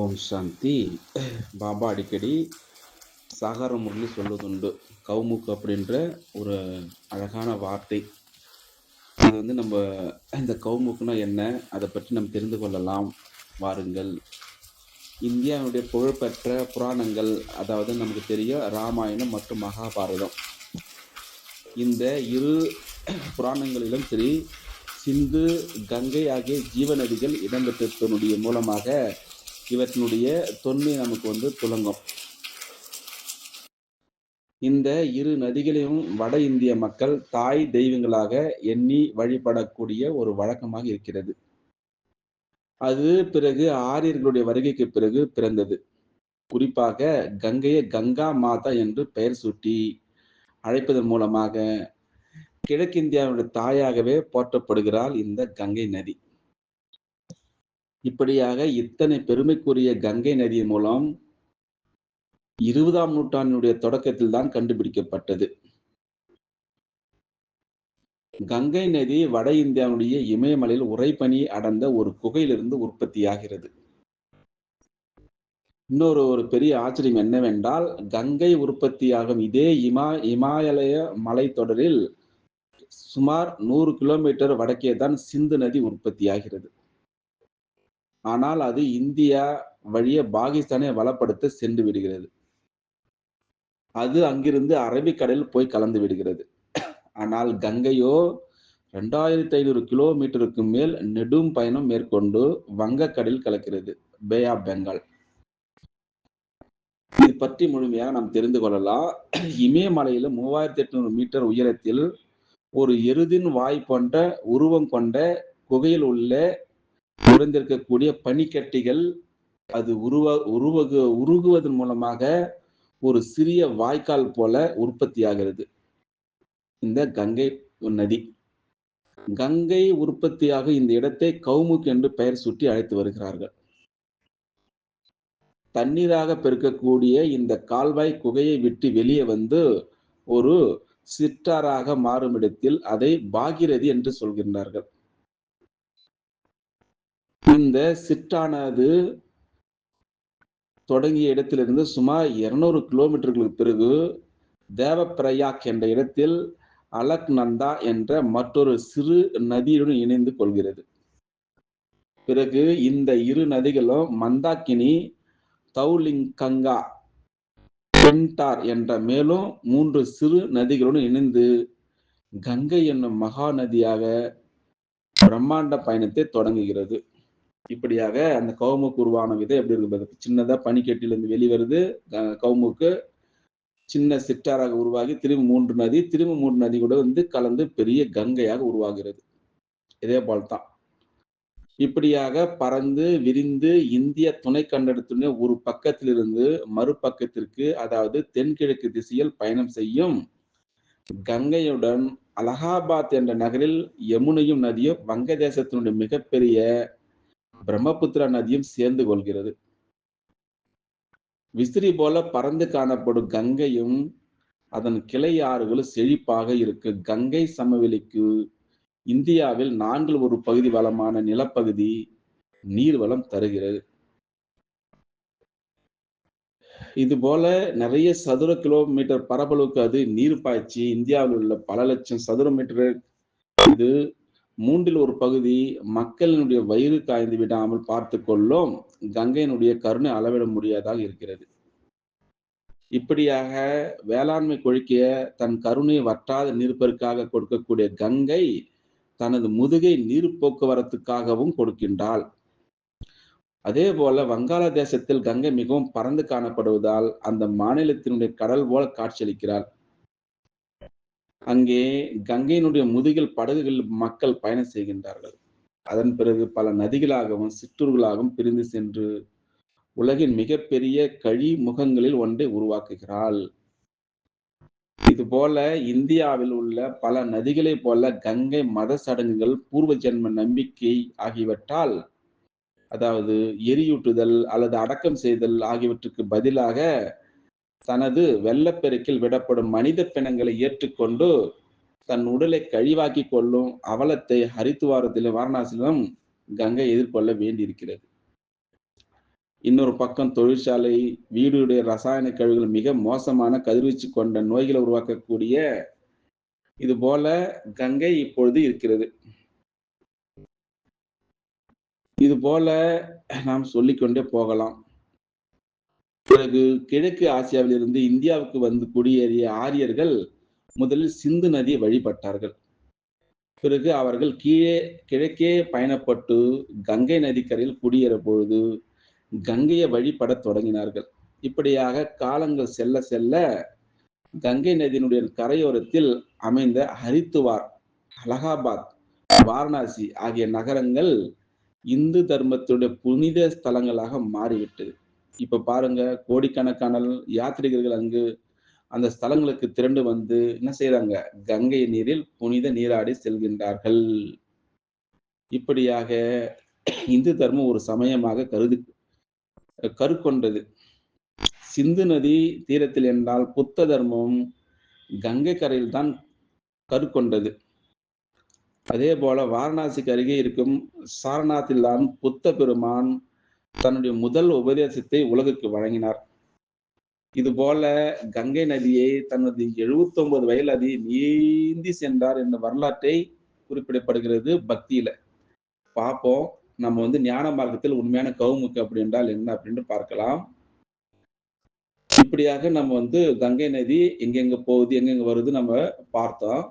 ஓம் சாந்தி. பாபா அடிக்கடி சாகார முரளி சொல்வதுண்டு. கவுமுக்கு அப்படின்ற ஒரு அழகான வார்த்தை. அது வந்து நம்ம இந்த கவுமுக்குனா என்ன அதை பற்றி நம்ம தெரிந்து கொள்ளலாம். வாருங்கள். இந்தியாவுடைய புகழ்பெற்ற புராணங்கள் அதாவது நமக்கு தெரியும் ராமாயணம் மற்றும் மகாபாரதம். இந்த இரு புராணங்களிலும் சரி சிந்து கங்கை ஆகிய ஜீவநதிகள் இடம்பெற்றதனுடைய மூலமாக இவற்றினுடைய தொன்மை நமக்கு வந்து துலங்கும். இந்த இரு நதிகளையும் வட இந்திய மக்கள் தாய் தெய்வங்களாக எண்ணி வழிபடக்கூடிய ஒரு வழக்கமாக இருக்கிறது. அது பிறகு ஆரியர்களுடைய வருகைக்கு பிறகு பிறந்தது. குறிப்பாக கங்கையை கங்கா மாதா என்று பெயர் சூட்டி அழைப்பதன் மூலமாக கிழக்கிந்தியாவுடைய தாயாகவே போற்றப்படுகிறாள் இந்த கங்கை நதி. இப்படியாக இத்தனை பெருமைக்குரிய கங்கை நதி மூலம் இருபதாம் நூற்றாண்டினுடைய தொடக்கத்தில் தான் கண்டுபிடிக்கப்பட்டது. கங்கை நதி வட இந்தியாவுடைய இமயமலையில் உறைபனி அடர்ந்த ஒரு குகையிலிருந்து உற்பத்தியாகிறது. இன்னொரு ஒரு பெரிய ஆச்சரியம் என்னவென்றால் கங்கை உற்பத்தியாகும் இதே இமா இமாலய மலைத்தொடரில் சுமார் நூறு கிலோமீட்டர் வடக்கே தான் சிந்து நதி உற்பத்தியாகிறது. ஆனால் அது இந்தியா வழிய பாகிஸ்தானை வளப்படுத்த சென்று விடுகிறது. அது அங்கிருந்து அரபிக்கடலில் போய் கலந்து விடுகிறது. ஆனால் கங்கையோ ரெண்டாயிரத்தி ஐநூறு கிலோமீட்டருக்கு மேல் நெடும் பயணம் மேற்கொண்டு வங்கக்கடலில் கலக்கிறது பே ஆஃப் பெங்கால். இது பற்றி முழுமையாக நாம் தெரிந்து கொள்ளலாம். இமயமலையில மூவாயிரத்தி எட்நூறு மீட்டர் உயரத்தில் ஒரு எருதின் வாய் போன்ற உருவம் கொண்ட குகையில் உள்ள உறைந்திருக்கக்கூடிய பனிக்கட்டிகள் அது உருவ உருவகு உருகுவதன் மூலமாக ஒரு சிறிய வாய்க்கால் போல உற்பத்தியாகிறது. இந்த கங்கை நதி. கங்கை உற்பத்தியாக இந்த இடத்தை கவுமுக் என்று பெயர் சுட்டி அழைத்து வருகிறார்கள். தண்ணீராக பெருக்கக்கூடிய இந்த கால்வாய் குகையை விட்டு வெளியே வந்து ஒரு சிற்றாராக மாறும் இடத்தில் அதை பாகிரதி என்று சொல்கின்றார்கள். இந்த சிற்றானது தொடங்கிய இடத்திலிருந்து சுமார் இருநூறு கிலோமீட்டர்களுக்கு பிறகு தேவப்பிரயாக் என்ற இடத்தில் அலக் நந்தா என்ற மற்றொரு சிறு நதியுடன் இணைந்து கொள்கிறது. பிறகு இந்த இரு நதிகளும் மந்தாக்கினி தௌலிங்கங்கா பென்டார் என்ற மேலும் மூன்று சிறு நதிகளுடன் இணைந்து கங்கை என்னும் மகா நதியாக பிரம்மாண்ட பயணத்தை தொடங்குகிறது. இப்படியாக அந்த கவுமுக்கு உருவான விதை எப்படி இருக்கு சின்னதா பனிக்கட்டிலிருந்து வெளிவருது கவுமுக்கு சின்ன சிற்றாராக உருவாகி திரும்ப மூன்று நதி திரும்ப மூன்று நதி கூட வந்து கலந்து பெரிய கங்கையாக உருவாகிறது. இதே போல்தான் இப்படியாக பறந்து விரிந்து இந்திய துணை கண்டடத்துடைய ஒரு பக்கத்திலிருந்து மறுபக்கத்திற்கு அதாவது தென்கிழக்கு திசையில் பயணம் செய்யும் கங்கையுடன் அலகாபாத் என்ற நகரில் யமுனையும் நதியும் வங்கதேசத்தினுடைய மிகப்பெரிய பிரம்மபுத்திரா நதியும் சேர்ந்து கொள்கிறது. விசிறி போல பறந்து காணப்படும் கங்கையும் அதன் கிளை ஆறுகளும் செழிப்பாக இருக்கு. கங்கை சமவெளிக்கு இந்தியாவில் நான்கில் ஒரு பகுதி வளமான நிலப்பகுதி நீர்வளம் தருகிறது. இது போல நிறைய சதுர கிலோமீட்டர் பரப்பளவுக்கு அது நீர் பாய்ச்சி இந்தியாவில் உள்ள பல லட்சம் சதுர மீட்டர் இது மூன்றில் ஒரு பகுதி மக்களினுடைய வயிறு காய்ந்து விடாமல் பார்த்து கொள்ளும் கங்கையினுடைய கருணை அளவிட முடியாதாக இருக்கிறது. இப்படியாக வேளாண்மை கொழிக்கிய தன் கருணை வற்றாத நீர்ப்பெருக்காக கொடுக்கக்கூடிய கங்கை தனது முதுகை நீர் போக்குவரத்துக்காகவும் கொடுக்கின்றாள். அதே போல வங்காளதேசத்தில் கங்கை மிகவும் பறந்து காணப்படுவதால் அந்த மாநிலத்தினுடைய கடல் போல காட்சியளிக்கிறாள். அங்கே கங்கையினுடைய முதுகில் படகுகள் மக்கள் பயணம் செய்கின்றார்கள். அதன் பிறகு பல நதிகளாகவும் சிற்றூர்களாகவும் பிரிந்து சென்று உலகின் மிகப்பெரிய கழி முகங்களில் ஒன்றை உருவாக்குகிறாள். இது போல இந்தியாவில் உள்ள பல நதிகளைப் போல கங்கை மத சடங்குகள் பூர்வ ஜென்ம நம்பிக்கை ஆகியவற்றால் அதாவது எரியூட்டுதல் அல்லது அடக்கம் செய்தல் ஆகியவற்றுக்கு பதிலாக தனது வெள்ளப்பெருக்கில் விடப்படும் மனித பிணங்களை ஏற்றுக்கொண்டு தன் உடலை கழிவாக்கி கொள்ளும் அவலத்தை ஹரித்துவாரத்திலும் வாரணாசியிலும் கங்கை எதிர்கொள்ள வேண்டியிருக்கிறது இன்னொரு பக்கம் தொழிற்சாலை, வீடுடைய ரசாயன கழிவுகள் மிக மோசமான கதிர்வீச்சு கொண்ட நோய்களை உருவாக்கக்கூடிய இது போல கங்கை இப்பொழுது இருக்கிறது. இது போல நாம் சொல்லிக்கொண்டே போகலாம். பிறகு கிழக்கு ஆசியாவிலிருந்து இந்தியாவுக்கு வந்து குடியேறிய ஆரியர்கள் முதலில் சிந்து நதியை வழிபட்டார்கள். பிறகு அவர்கள் கீழே கிழக்கே பயணப்பட்டு கங்கை நதிக்கரையில் குடியேற பொழுது கங்கையை வழிபடத் தொடங்கினார்கள். இப்படியாக காலங்கள் செல்ல செல்ல கங்கை நதியினுடைய கரையோரத்தில் அமைந்த ஹரித்துவார், அலகாபாத், வாரணாசி ஆகிய நகரங்கள் இந்து தர்மத்துடைய புனித ஸ்தலங்களாக மாறிவிட்டது. இப்ப பாருங்க கோடிக்கணக்கான யாத்திரிகர்கள் அங்கு அந்த ஸ்தலங்களுக்கு திரண்டு வந்து என்ன செய்யறாங்க கங்கை நீரில் புனித நீராடி செல்கின்றார்கள். இப்படியாக இந்து தர்மம் ஒரு சமயமாக கருது கருக்கொண்டது. சிந்து நதி தீரத்தில் என்றால் புத்த தர்மம் கங்கை கரையில் தான் கருக்கொண்டது. அதே போல வாரணாசிக்கு அருகே இருக்கும் சாரநாத்தில் தான் புத்த பெருமான் தன்னுடைய முதல் உபதேசத்தை உலகுக்கு வழங்கினார். இதுபோல கங்கை நதியை தனது 79 வயதில் அதை நீந்தி சென்றார் என்ற வரலாற்றை குறிப்பிடப்படுகிறது பக்தியில. பார்ப்போம். நம்ம வந்து ஞான மார்க்கத்தில் உண்மையான கவுமுக்கு அப்படி என்றால் என்ன அப்படின்னு பார்க்கலாம். இப்படியாக நம்ம வந்து கங்கை நதி எங்கெங்க போகுது, எங்கெங்க வருது நம்ம பார்த்தோம்.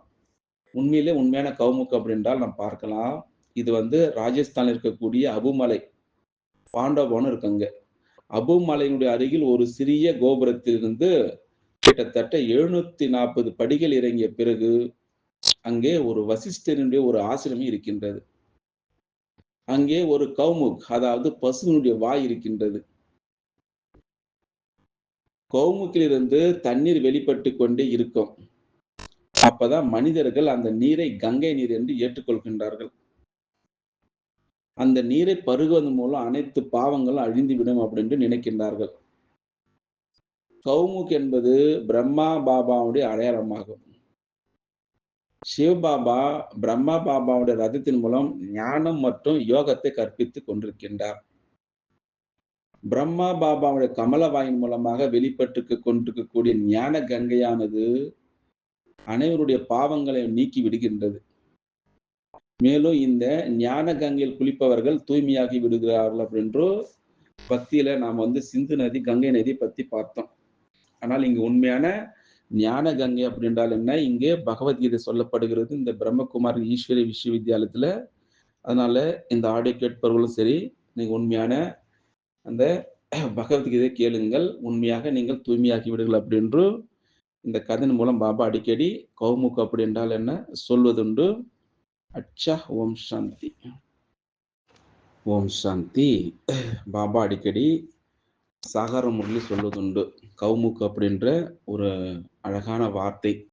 உண்மையிலே உண்மையான கவுமுக்கு அப்படின்றால் நம்ம பார்க்கலாம். இது வந்து ராஜஸ்தானில் இருக்கக்கூடிய அபுமலை. பாண்டவபவனம் இருக்கு அங்க. அபு மலையினுடைய அருகில் ஒரு சிறிய கோபுரத்திலிருந்து கிட்டத்தட்ட 740 படிகள் இறங்கிய பிறகு அங்கே ஒரு வசிஷ்டரினுடைய ஒரு ஆசிரமம் இருக்கின்றது. அங்கே ஒரு கௌமுக் அதாவது பசுவினுடைய வாய் இருக்கின்றது. கௌமுக்கிலிருந்து தண்ணீர் வெளிப்பட்டு கொண்டே இருக்கும். அப்பதான் மனிதர்கள் அந்த நீரை கங்கை நீர் என்று ஏற்றுக்கொள்கின்றார்கள். அந்த நீரை பருகுவதன் மூலம் அனைத்து பாவங்களும் அழிந்துவிடும் அப்படின்னு நினைக்கின்றார்கள். கௌமுக் என்பது பிரம்மா பாபாவுடைய அடையாளமாகும். சிவபாபா பிரம்மா பாபாவுடைய ரதத்தின் மூலம் ஞானம் மற்றும் யோகத்தை கற்பித்துக் கொண்டிருக்கின்றார். பிரம்மா பாபாவுடைய கமலவாயின் மூலமாக வெளிப்பட்டு கொண்டிருக்கக்கூடிய ஞான கங்கையானது அனைவருடைய பாவங்களை நீக்கி விடுகின்றது. மேலும் இந்த ஞான கங்கையில் குளிப்பவர்கள் தூய்மையாகி விடுகிறார்கள் அப்படின்று பக்தியில நாம் வந்து சிந்து நதி, கங்கை நதி பத்தி பார்த்தோம். ஆனால் இங்கு உண்மையான ஞான கங்கை அப்படின்றால் என்ன? இங்கே பகவத்கீதை சொல்லப்படுகிறது இந்த பிரம்மகுமாரி ஈஸ்வரி விஸ்வவித்யாலயத்துல. அதனால இந்த ஆடியோ கேட்பவர்களும் சரி, நீங்க உண்மையான அந்த பகவத்கீதை கேளுங்கள். உண்மையாக நீங்கள் தூய்மையாகி விடுங்கள் அப்படின்று இந்த கதையின் மூலம் பாபா அடிக்கடி கௌமுக் அப்படி என்றால் என்ன சொல்வதுண்டு. அச்சா ஓம் சாந்தி. ஓம் சாந்தி. பாபா அடிக்கடி சாகார முறையில் சொல்வதுண்டு. கவுமுக் அப்படின்ற ஒரு அழகான வார்த்தை.